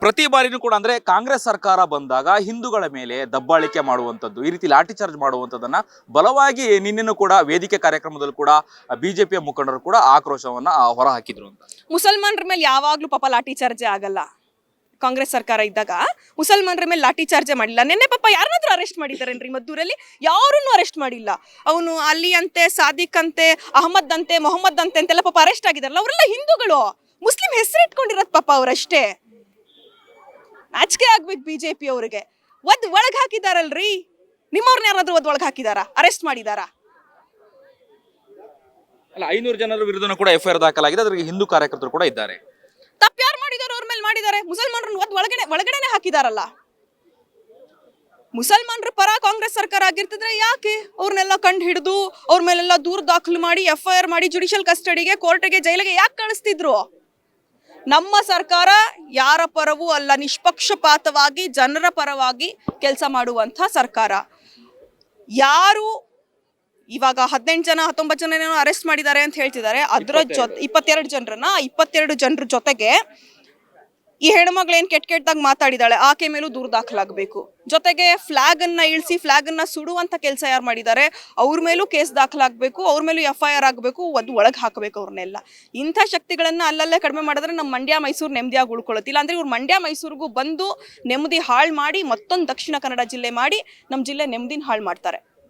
ಪ್ರತಿ ಬಾರಿನೂ ಕೂಡ ಅಂದ್ರೆ ಕಾಂಗ್ರೆಸ್ ಸರ್ಕಾರ ಬಂದಾಗ ಹಿಂದೂಗಳ ಮೇಲೆ ದಬ್ಬಾಳಿಕೆ ಮಾಡುವಂಥದ್ದು, ಈ ರೀತಿ ಲಾಠಿ ಚಾರ್ಜ್ ಮಾಡುವಂಥದ್ದನ್ನ ಬಲವಾಗಿ ನಿನ್ನೆನೂ ಕೂಡ ವೇದಿಕೆ ಕಾರ್ಯಕ್ರಮದಲ್ಲೂ ಕೂಡ ಬಿಜೆಪಿಯ ಮುಖಂಡರು ಕೂಡ ಆಕ್ರೋಶವನ್ನ ಹೊರಹಾಕಿದ್ರು ಅಂತ. ಮುಸಲ್ಮಾನರ ಮೇಲೆ ಯಾವಾಗ್ಲೂ ಪಾಪ ಲಾಠಿ ಚಾರ್ಜೆ ಆಗಲ್ಲ. ಕಾಂಗ್ರೆಸ್ ಸರ್ಕಾರ ಇದ್ದಾಗ ಮುಸಲ್ಮಾನರ ಮೇಲೆ ಲಾಠಿ ಚಾರ್ಜೆ ಮಾಡಿಲ್ಲ. ನಿನ್ನೆ ಪಾಪ ಯಾರನ್ನಾದ್ರೂ ಅರೆಸ್ಟ್ ಮಾಡಿದಾರೇನ್ರಿ ಮದ್ದೂರಲ್ಲಿ ಯಾರನ್ನೂ ಅರೆಸ್ಟ್ ಮಾಡಿಲ್ಲ. ಅವನು ಅಲ್ಲಿ ಅಂತೆ ಸಾದಿಕ್ ಅಂತೆ ಅಹಮದ್ ಅಂತೆ ಮೊಹಮ್ಮದ್ ಅಂತೆ ಅಂತೆಲ್ಲ ಪಾಪ ಅರೆಸ್ಟ್ ಆಗಿದಾರಲ್ಲ ಅವರೆಲ್ಲ ಹಿಂದೂಗಳು. ಮುಸ್ಲಿಂ ಹೆಸರು ಇಟ್ಕೊಂಡಿರೋದು ಪಾಪ ಅವರಷ್ಟೇ. ನಾಚಿಕೆ ಆಗ್ಬೇಕು ಬಿಜೆಪಿ ಅವರಿಗೆ. ಒದ್ ಒಳಗೆ ಹಾಕಿದಾರಲ್ರಿ? ನಿಮ್ಮವ್ರನ್ನ ಯಾರಾದ್ರೂ ಒದ್ ಒಳಗೆ ಹಾಕಿದಾರಾ? ಅರೆಸ್ಟ್ ಮಾಡಿದಾರಾ? ಅಲ್ಲ ಐನೂರು ಜನರ ವಿರುದ್ಧ ಕೂಡ ಎಫ್ ಐ ಆರ್ ದಾಖಲಾಗಿದೆ. ಅದ್ರಿಗೆ ಹಿಂದೂ ಕಾರ್ಯಕರ್ತರು ಕೂಡ ಇದ್ದಾರೆ. ತಪ್ಪು ಯಾರು ಮಾಡಿದಾರೋ ಅವ್ರ ಮೇಲೆ ಮಾಡಿದ್ದಾರೆ ಮುಸಲ್ಮಾನರನ್ನ ಒದ್ ಒಳಗಡೆ ಒಳಗಡೆನೆ ಹಾಕಿದಾರಲ್ಲ. ಮುಸಲ್ಮಾನರ ಪರ ಕಾಂಗ್ರೆಸ್ ಸರ್ಕಾರ ಆಗಿರ್ತಿದ್ರೆ ಯಾಕೆ ಅವ್ರನ್ನೆಲ್ಲ ಕಂಡು ಹಿಡಿದು ಅವ್ರ ಮೇಲೆಲ್ಲ ದೂರ ದಾಖಲು ಮಾಡಿ ಎಫ್ ಐ ಆರ್ ಮಾಡಿ ಜುಡಿಷಿಯಲ್ ಕಸ್ಟಡಿಗೆ ಕೋರ್ಟ್ಗೆ ಜೈಲಿಗೆ ಯಾಕೆ ಕಳಿಸ್ತಿದ್ರು? ನಮ್ಮ ಸರ್ಕಾರ ಯಾರ ಪರವೂ ಅಲ್ಲ ನಿಷ್ಪಕ್ಷಪಾತವಾಗಿ ಜನರ ಪರವಾಗಿ ಕೆಲಸ ಮಾಡುವಂಥ ಸರ್ಕಾರ. ಯಾರು ಇವಾಗ ಹದಿನೆಂಟು ಜನ ಹತ್ತೊಂಬತ್ತು ಜನ ಏನೋ ಅರೆಸ್ಟ್ ಮಾಡಿದ್ದಾರೆ ಅಂತ ಹೇಳ್ತಿದ್ದಾರೆ. ಅದರ ಜೊತೆ ಇಪ್ಪತ್ತೆರಡು ಜನರನ್ನ ಇಪ್ಪತ್ತೆರಡು ಜನರ ಜೊತೆಗೆ ಈ ಹೆಣ್ಮಗಳು ಏನ್ ಕೆಟ್ಟ ಕೆಟ್ಟದಾಗ ಮಾತಾಡಿದಾಳೆ, ಆಕೆ ಮೇಲೂ ದೂರ ದಾಖಲಾಗಬೇಕು. ಜೊತೆಗೆ ಫ್ಲಾಗ್ ಅನ್ನ ಇಳಿಸಿ ಫ್ಲಾಗ್ ಅನ್ನ ಸುಡುವಂತ ಕೆಲಸ ಯಾರು ಮಾಡಿದ್ದಾರೆ ಅವ್ರ ಮೇಲೂ ಕೇಸ್ ದಾಖಲಾಗಬೇಕು, ಅವ್ರ ಮೇಲೂ ಎಫ್ ಐ ಆರ್ ಆಗಬೇಕು, ಅದು ಒಳಗೆ ಹಾಕಬೇಕು ಅವ್ರನ್ನೆಲ್ಲ ಇಂಥ ಶಕ್ತಿಗಳನ್ನ ಅಲ್ಲಲ್ಲೇ ಕಡಿಮೆ ಮಾಡಿದ್ರೆ ನಮ್ಮ ಮಂಡ್ಯ ಮೈಸೂರು ನೆಮ್ಮದಿಯಾಗಿ ಉಳ್ಕೊಳ್ಳುತ್ತಿಲ್ಲ ಅಂದ್ರೆ ಇವ್ರು ಮಂಡ್ಯ ಮೈಸೂರಿಗೂ ಬಂದು ನೆಮ್ಮದಿ ಹಾಳು ಮಾಡಿ ಮತ್ತೊಂದು ದಕ್ಷಿಣ ಕನ್ನಡ ಜಿಲ್ಲೆ ಮಾಡಿ ನಮ್ಮ ಜಿಲ್ಲೆ ನೆಮ್ಮದಿನ ಹಾಳು ಮಾಡ್ತಾರೆ.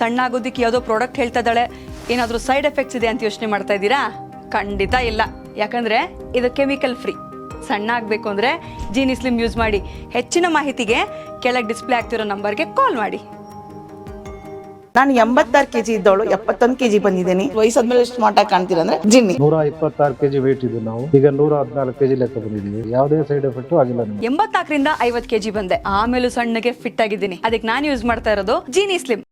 ಸಣ್ಣ ಆಗೋದಕ್ಕೆ ಯಾವುದೋ ಪ್ರಾಡಕ್ಟ್ ಹೇಳ್ತಾ ಇದ್ದಾಳೆ ಏನಾದರೂ ಸೈಡ್ ಎಫೆಕ್ಟ್ಸ್ ಇದೆ ಅಂತ ಯೋಚನೆ ಮಾಡ್ತಾ ಇದ್ದೀರಾ? ಖಂಡಿತ ಇಲ್ಲ. ಯಾಕಂದ್ರೆ ಇದು ಕೆಮಿಕಲ್ ಫ್ರೀ ಸಣ್ಣ ಆಗಬೇಕು ಅಂದರೆ ಜೀನಿ ಸ್ಲಿಮ್ ಯೂಸ್ ಮಾಡಿ. ಹೆಚ್ಚಿನ ಮಾಹಿತಿಗೆ ಕೆಳಗೆ ಡಿಸ್ಪ್ಲೇ ಆಗ್ತಿರೋ ನಂಬರ್ಗೆ ಕಾಲ್ ಮಾಡಿ. ನಾನು ಎಂಬತ್ತಾರು ಕೆಜಿ ಇದ್ದವಳು ಎಪ್ಪತ್ತೊಂದು ಕೆಜಿ ಬಂದಿದ್ದೀನಿ. ವಯಸ್ಸಾದ್ಮೇಲೆ ಸ್ಮಾರ್ಟ್ ಆಗಿ ಕಾಣ್ತೀರ ಅಂದ್ರೆ ಜಿನ್ನಿ. ನೂರ ಇಪ್ಪತ್ತಾರು ಕೆಜಿ ವೇಟ್ ಇದ್ದು ನಾವು. ಈಗ ನೂರ ಹದಿನಾಲ್ಕು ಕೆಜಿ ಲೆಕ್ಕ ಬಂದಿದ್ದೀವಿ ಯಾವುದೇ ಸೈಡ್ ಎಫೆಕ್ಟ್ ಆಗಿಲ್ಲ ನಮಗೆ. ಎಂಬತ್ನಾಲ್ಕರಿಂದ ಐವತ್ ಕೆಜಿ ಬಂದೆ. ಆಮೇಲೆ ಸಣ್ಣಗೆ ಫಿಟ್ ಆಗಿದ್ದೀನಿ. ಅದಕ್ಕೆ ನಾನು ಯೂಸ್ ಮಾಡ್ತಾ ಇರೋದು ಜೀನಿ ಸ್ಲಿಮ್